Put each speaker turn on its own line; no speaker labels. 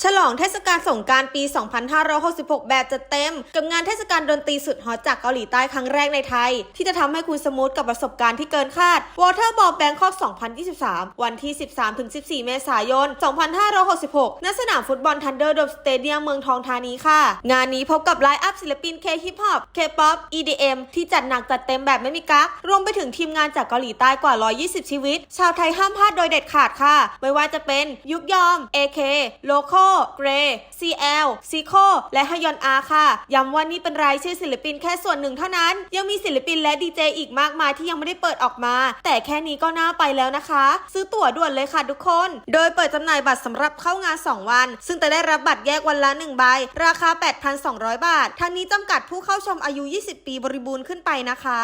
ฉลองเทศกาลสงการปี 2566 แบบจัดเต็ม กับงานเทศกาลดนตรีสุดฮอตจากเกาหลีใต้ครั้งแรกในไทย ที่จะทำให้คุณสมูทกับประสบการณ์ที่เกินคาด Waterball Bangkok 2023 วันที่ 13-14 เมษายน 2566 ณ สนามฟุตบอลทันเดอร์โดมสเตเดียมเมืองทองธานีค่ะ งานนี้พบกับไลฟ์อัพศิลปิน K-Hip-Hop K-Pop EDM ที่จัดหนักจัดเต็มแบบไม่มีกั๊กรวมไปถึงทีมงานจากเกาหลีใต้กว่า 120 ชีวิต ชาวไทยห้ามพลาดโดยเด็ดขาดค่ะ ไม่ว่าจะเป็นยุกยอม AK โลโค Loco Gray CL c i c o และฮยอนอาค่ะ ย้ำว่านี่เป็นรายชื่อศิลปินแค่ส่วนหนึ่งเท่านั้น ยังมีศิลปินและดีเจอีกมากมายที่ยังไม่ได้เปิดออกมา แต่แค่นี้ก็น่าไปแล้วนะคะ ซื้อตั๋วด่วนเลยค่ะทุกคน โดยเปิดจำหน่ายบัตรสำหรับเข้างาน 2 วัน ซึ่งจะได้รับบัตรแยกวันละ 1 ใบ ราคา 8,200 บาท ทั้งนี้จำกัดผู้เข้าชมอายุ 20 ปีบริบูรณ์ขึ้นไปนะคะ